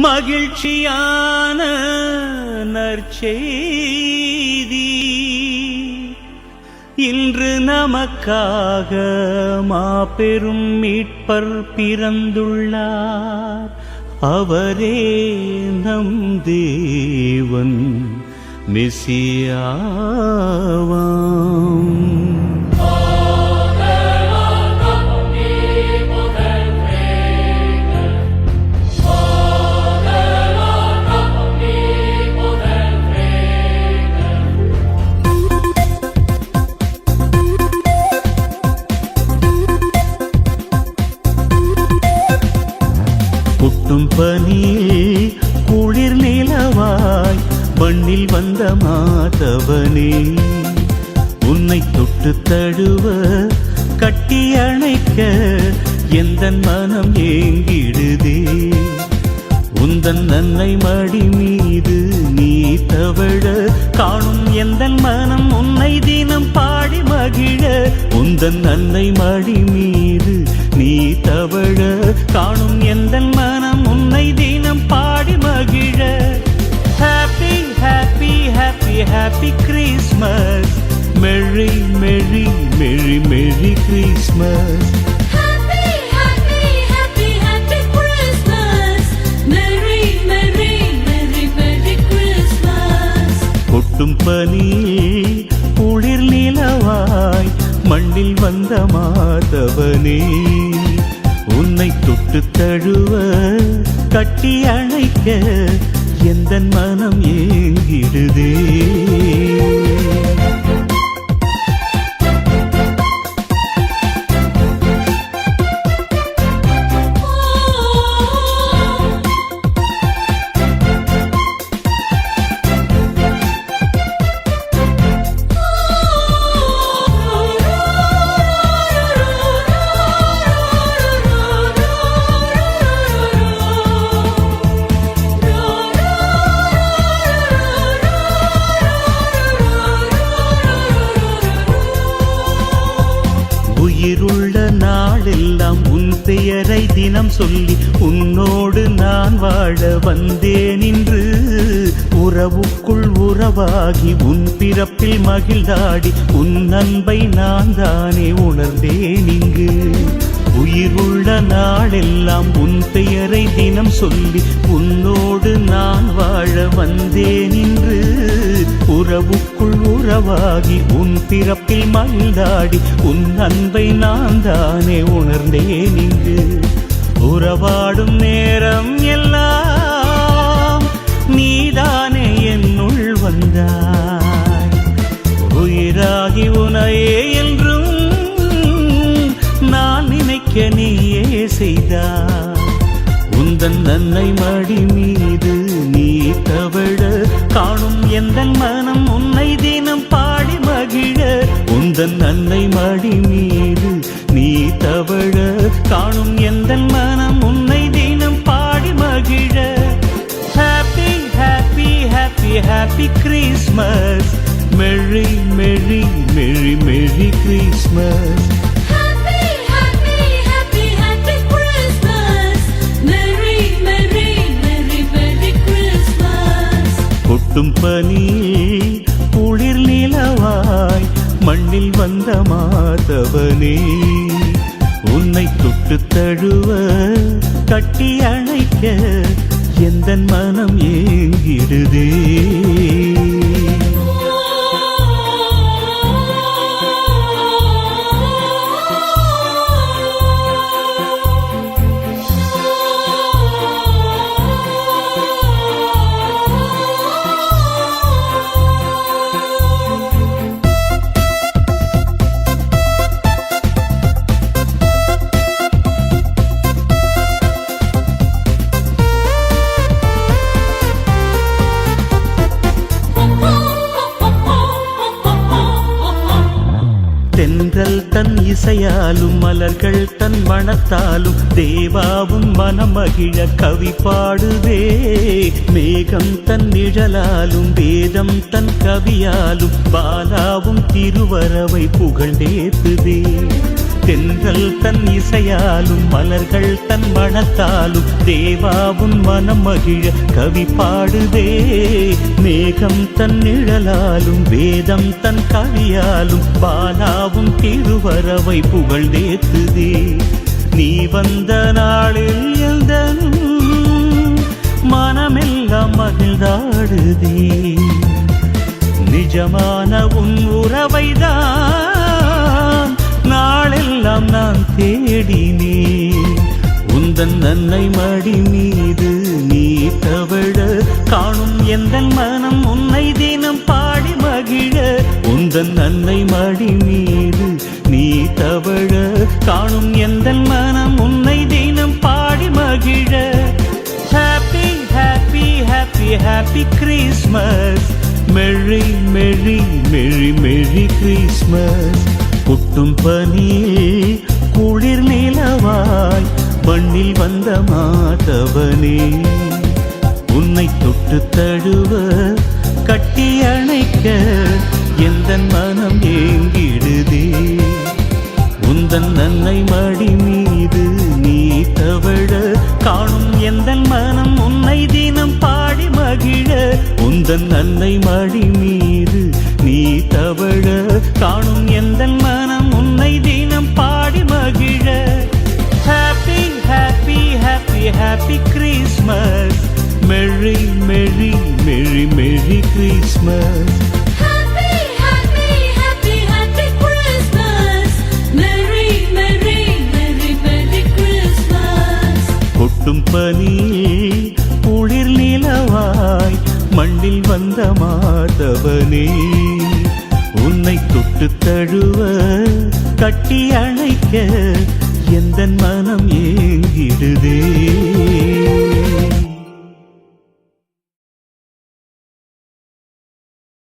மகிழ்ச்சியான நற்செய்தி. இன்று நமக்காக மாபெரும் மீட்பர் பிறந்துள்ளார். அவரே நம் தேவன் மிசியாவாம். மாதவனே உன்னை தொட்டு தழுவ கட்டி அணைக்க எந்த மனம் ஏங்கிடுதே? உந்தன் நன்னை மடி மீது நீ தவழ காணும் எந்த மனம் உன்னை தினம் பாடி மகிழ உந்தன் நன்னை மடி மீது நீ தவழ காணும் எந்த மனம் உன்னை happy Christmas merry merry merry merry Christmas Happy, happy, happy, happy Christmas. Merry, merry, merry, merry Christmas. கொட்டும் பனியில் குளிர் நிலவாய் மண்ணில் வந்த மாதவனே உன்னை தொட்டு தழுவ கட்டி அணைக்க எந்த மனம் ஏங்கிடுதே சொல்லி உன்னோடு நான் வாழ வந்தேன் இன்று. உறவுக்குள் உறவாகி உன் பிறப்பில் மகிழ்ந்தாடி உன் அன்பை நான் தானே உணர்ந்தேன் இங்கு. உயிருள்ள நாளெல்லாம் உன் பெயரை தினம் சொல்லி உன்னோடு நான் வாழ வந்தேன் இன்று. உறவுக்குள் உறவாகி உன் பிறப்பில் மகிழ்ந்தாடி உன் அன்பை நான் தானே உணர்ந்தேன் இங்கு. உறவாடும் நேரம் எல்லாம் நீதானே என்னுள் வந்தாய். உயிராகி உனையே என்றும் நான் நினைக்க நீயே செய்தாய். உந்தன் நன்னை மடி மீது நீ தவழ காணும் எந்த மனம் உன்னை தினம் பாடி மகிழ. உந்தன் நன்னை மடி மீது நீ தவழ காணும் எந்த மனம் happy Christmas merry merry merry merry Christmas Happy, happy, happy, happy Christmas. Merry, merry, merry, merry Christmas. கொட்டும் பனியில் குளிர் நிலவாய் மண்ணில் வந்த மாதவனே உன்னை தொட்டு தழுவ கட்டி அணைக்க எந்த மனம் ஏங்கிடுதே? இசையாலும் மலர்கள் தன் மனத்தாலும் தேவாவும் மனமகிழ கவி பாடுதே மேகம் தன் நிழலாலும் வேதம் தன் கவியாலும் பாலாவும் திருவரவை புகழ்ந்தேத்துதே தென்றல் தன் இசையாலும் மலர்கள் தன் மனத்தாலும் தேவாவும் மனம் மகிழ கவி பாடுதே. மேகம் தன் நிழலாலும் வேதம் தன் கவியாலும் பாலாவும் திருவரவை புகழ்ந்தேத்துதே நீ வந்த நாளில் எழுந்தனும் மனமெல்லாம் மகிழ்ந்தாடுதே. நிஜமான உன் உறவைதான் தேடினே. உந்தன் நன்னை மடி மீது நீ தவழ. காணும் எந்த மனம் உன்னை தினம் பாடி மகிழ. உந்தன் நன்னை மடி மீது நீ தவழ. காணும் எந்த மனம் உன்னை தினம் பாடி மகிழ. Happy happy happy happy Christmas merry merry merry merry Christmas புட்டும் பனியே குளிர் நிலவாய் மண்ணில் வந்த மாதவனே உன்னை தொட்டு தழுவ கட்டி அணைக்க எந்த மனம் ஏங்கிடுதே. உந்தன் நன்னை மடி மீது நீ தவழ காணும் எந்த மனம் உன்னை தினம் பாடி மகிழ. உந்தன் நன்னை மடி மீது நீ தவழ காணும் எந்த மனம் Christmas Happy, happy, happy, happy Christmas. Merry, merry, merry, merry Christmas. கொட்டும் பனியில் குளிர் நிலவாய் மண்ணில் வந்த மாதவனே உன்னை தொட்டு தழுவ கட்டி அணைக்க எந்த மனம் ஏங்கிடுதே